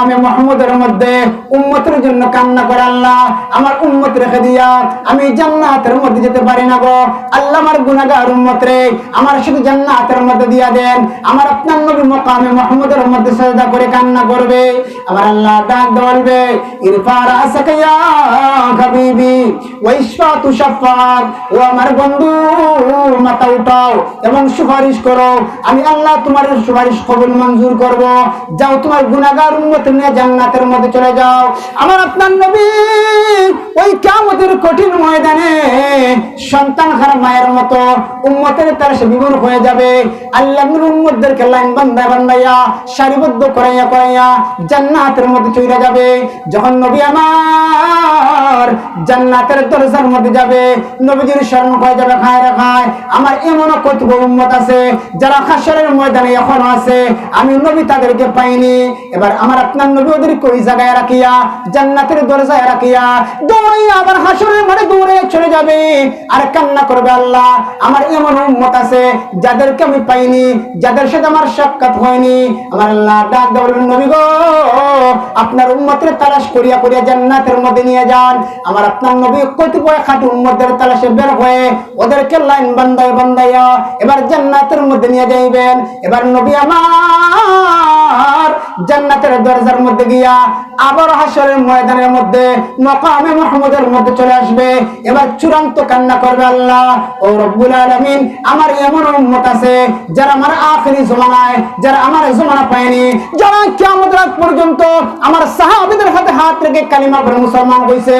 আমি মোহাম্মদের মধ্যে উম্মতের জন্য কান্না করে আল্লাহ, আমার উম্মত রেখে দিয়া আমি জান্নাতের মধ্যে যেতে পারি না গো। আল্লাহ আমার গুনাহগার উম্মত রে, আমার শুধু জান্নাতের মধ্যে দিয়া দেন। আমার আপনার নবী মকামে মোহাম্মদের মধ্যে সাজদা করে কান্না করবে। আমার আল্লাহ ডাক বলবে ইরফা রাসাকা ইয়া হাবিবি ওয়াইশফা তুশাফাত ও আমার বন্ধু উঠাও এবং সুপারিশ করো। আমি আল্লাহ তোমার সুপারিশ কবুল মঞ্জুর করব। যাও তোমার গুনাহগার উম্মত নিয়ে জান্নাতের মধ্যে চলে যাও। আমার আপনার নবী ওই কিয়ামতের কঠিন ময়দানে সন্তান হারা মায়ের মতো উম্মতের তার সে বিমূর হয়ে যাবে। আল্লাহ উম্মতদেরকে লাইন বান্ধা বান্ধাইয়া, সারিবদ্ধ করাইয়া করাইয়া জান্নাতের মধ্যে চলে যাবে। যখন নবী আমার জান্নাতের দরজার মধ্যে যাবে। নবীজির শরণ হয়ে যাবে? খায় রে খায়। আমার এমন কতব উম্মত আছে, যারা হাসরের ময়দানে এখন আছে, আমি নবী তাদেরকে পাইনি। এবার আমার আপনার নবী ওদেরকে ওই জায়গায় রাখিয়া, জান্নাতের দরজায় রাখিয়া, দৌড়ে আবার হাসরের মাঠে দৌড়ে চলে যাবে। আর কান্না করবে আল্লাহ। আমার এমন উম্মত আছে, যাদেরকে আমি পাইনি, যাদের সাথে আমার সাক্ষাৎ হয়নি। আমার আল্লাহ ডাক দেবেন নবী গো, আপনার উম্মতের তালাশ করিয়া করিয়া জান্নাতের মধ্যে নিয়ে যান। আমার আপনার নবী কতিপয় খাটি উম্মতের তালাশে বের হয়ে ওদেরকে লাইন বান্ধাই বান্ধাইয়া এবার জান্নাতের মধ্যে নিয়ে যাইবেন। এবার নবী আমার জান্নাতের দরজার মধ্যে গিয়া আবার হাসরের ময়দানের মধ্যে, মকামে মাহমুদের মধ্যে চলে আসবে। এবার চূড়ান্ত কান্না করবে আল্লাহ। ও রব্বুল আলামিন, আমার এমন উম্মত আছে যারা আমার আখেরি জমানায়, যারা আমার জমানা পায়নি, যারা রাত পর্যন্ত আমার সাহাবিদের হাতে হাত রেখে কালিমা পড়ে মুসলমান হইছে।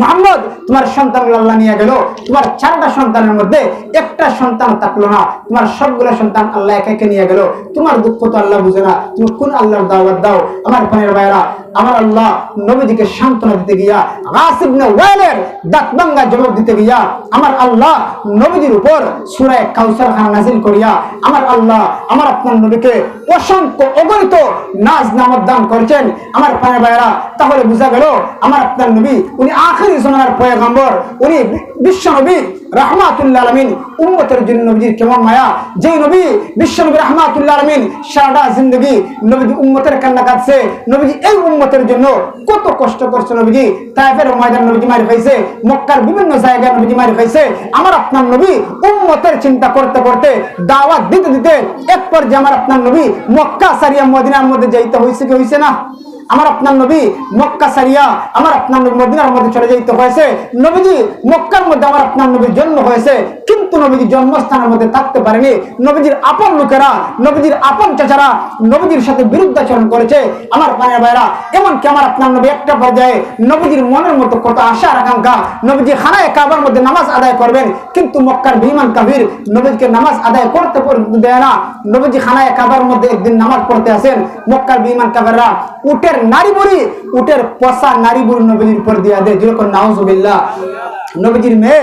মোহাম্মদ, তোমার সন্তান আল্লাহ নিয়ে গেল। তোমার চারটা সন্তানের মধ্যে একটা সন্তান থাকল না। তোমার সবগুলো সন্তান আল্লাহ একে একে নিয়ে গেল। তোমার দুঃখ তো আল্লাহ বুঝে না। তুমি কোন আল্লাহর দাওয়াত দাও? আমার পানের ভাইরা আমার আল্লাহ নবীজিকে সান্ত্বনা দিতে গিয়া আসিফ ওয়াইলের দাঁতবাঙ্গা জবাব দিতে গিয়া, আমার আল্লাহ নবীজির উপর সুরায় কাউসার খান নাজিল করিয়া, আমার আল্লাহ, আমার আপনার নবীকে অসংখ্য অগণিত নাজ নামত দান করেছেন। আমার পানের ভাইরা তাহলে বোঝা গেল, আমার আপনার নবী, উনি আখেরি জমানার পয়গম্বর, উনি বিশ্ব নবী রহমাতুল্লাহ আলমিন। উম্মতের জন্য নবীজির কেমন মায়া? যে নবী বিশ্ব নবী রহমাতুল্লাহ আলমিন সারাটা জিন্দগি নবীজি উম্মতের কান্না কাটছে। নবীজি এই উম্মতের জন্য কত কষ্ট করছে নবীজি। তাইফের ময়দান নবীজি মারি খাইছে, মক্কার বিভিন্ন জায়গায় নবীজি মারি খাইছে। আমার আপনার নবী উম্মতের চিন্তা করতে করতে দাওয়াত দিতে দিতে এক পর্যায়ে আমার আপনার নবী মক্কা সারিয়া মদিনার মধ্যে যাইতে হয়েছে কি হয়েছে না? আমার আপনার নবী মক্কা সারিয়া আমার আপনার নবী মদিনার মধ্যে চলে যাইতে হয়েছে। নবীজি মক্কার মধ্যে আমার আপনার নবীর জন্ম হয়েছে। কিন্তু নবীজি জন্মস্থানের মধ্যে থাকতে পারেনি। নবীজির আপন লোকেরা, নবীজির আপন চাচারা, নবীজির সাথে বিরুদ্ধাচরণ করেছে। আমার পানের ভাইরা এমনকি আমার আপনার নবী একটা পর্যায়ে নবীজির মনের মতো কত আশা আকাঙ্ক্ষা, নবীজি খানায় কাবার মধ্যে নামাজ আদায় করবেন, কিন্তু মক্কার বিমান কাবির নবীজিকে নামাজ আদায় করতে দেয় না। নবীজি খানায় কাবার মধ্যে একদিন নামাজ পড়তে আসেন। মক্কার বিমান কাবাররা উটের নারী বুড়ি, উটের পশা নারী বুড়ি নবীজির উপর দিয়া দেয়। যেরকম নাউজুবিল্লাহ। নবীজির মেয়ে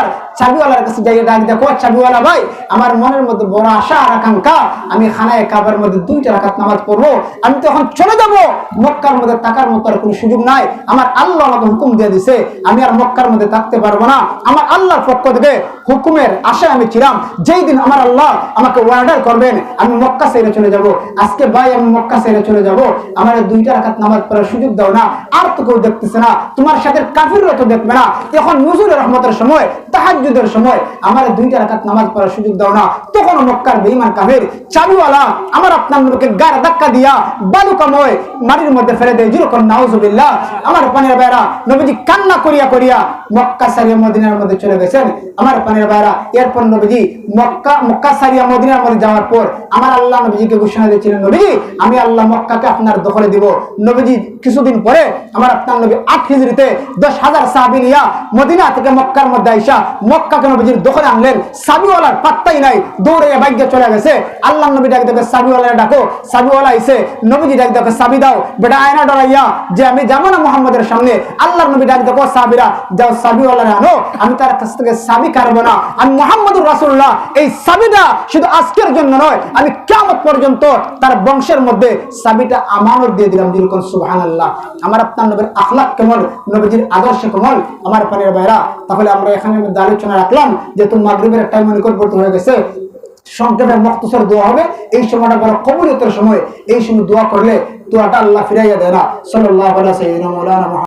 চাবিওয়ালার কাছে যাই ডাক দেখো চাবিওয়ালা ভাই, আমার মনের মধ্যে বড় আশা আর আকাঙ্ক্ষা, আমি খানায় কাবার মধ্যে দুইটা রাকাত নামাজ পড়ব, আমি তখন চলে যাব। মক্কার মধ্যে থাকার মতো আর কোনো সুযোগ নাই। আমার আল্লাহ আমাকে হুকুম দিয়ে দিছে, আমি আর মক্কার মধ্যে থাকতে পারব না। আমার আল্লাহর পক্ষ থেকে হুকুমের আশায় আমি ছিলাম। যেই দিন আমার আল্লাহ আমাকে অর্ডার করবেন, আমি মক্কা সেরে চলে যাব। আজকে ভাই, আমি মক্কা সেরে চলে যাব। আমার দুইটা রাকাত নামাজ পড়ার সুযোগ দাও না। আর তো কেউ দেখতেছে না। তোমার সাথে কাফিররা তো দেখবে না। এখন নজরুল রহমতের সময় তাহাজ্জুদের সময় আমার দুইটা রাকাত নামাজ পড়ার সুযোগ দাও না। তখন মক্কার বেঈমান কাফের, চাবিওয়ালা, আমার আপনার নবীকে গার ধাক্কা দিয়া বালুকাময় মাটির মধ্যে ফেলে দেয়। যেরকম নাউজুবিল্লাহ। আমার পানির বাইরা নবীজি কান্না করিয়া করিয়া মক্কা সারিয়া মদিনার মধ্যে চলে গেছেন। আমার পানির বাইরা এরপর নবীজি মক্কা মক্কা সারিয়া মদিনার মধ্যে যাওয়ার পর আমার আল্লাহ নবীজিকে ঘোষণা দিয়েছিলেন, নবীজি, আমি আল্লাহ মক্কাকে আপনার দখলে দিব। নবীজি কিছুদিন পরে আমার আপনার নবী আট হিজড়িতে দশ হাজার সাহাবি নিয়া মদিনা থেকে মক্কার মধ্যে আইসা মক্কাকে নবীজির দখলে আনলেন? সাবিওয়ালার পাত্তাই নাই। দৌড়ে ভাগ্যে চলে গেছে। আল্লাহ নবী ডাক দেখে সাবিওয়ালা ডাকো। সাবিওয়ালা আইসে নবীজি ডাক দেখে সাবি দাও। বেটা আয়না ডরাইয়া, যে আমি যাব না মোহাম্মদের সামনে। আল্লাহর নবী ডাক দেখো সাবিরা, যাও সাবিওয়ালা আনো। আমি তার কাছ থেকে সাবি কারবো না। আমি মোহাম্মদুর রাসুল্লাহ এই সাবিটা শুধু আজকের জন্য নয়, আমি কেমন পর্যন্ত তার বংশের মধ্যে সাবিটা আমানত দিয়ে দিলাম যেরকম সুহান আল্লাহ আমার আপনার নবীর আখলাক কেমন? নবীজির আদর্শ কেমন? আমার পানির বাইরা তাহলে আমরা এখানে মধ্যে আলোচনা রাখলাম যেহেতু মাগরীবের টাইম নিকটবর্তী হয়ে গেছে, সংক্ষেপে মক্তসর দোয়া হবে। এই সময়টা বড় কবুলিয়তের সময়। এই সময় দোয়া করলে দোয়াটা আল্লাহ ফিরাইয়া দেয় না। সাল্লাহ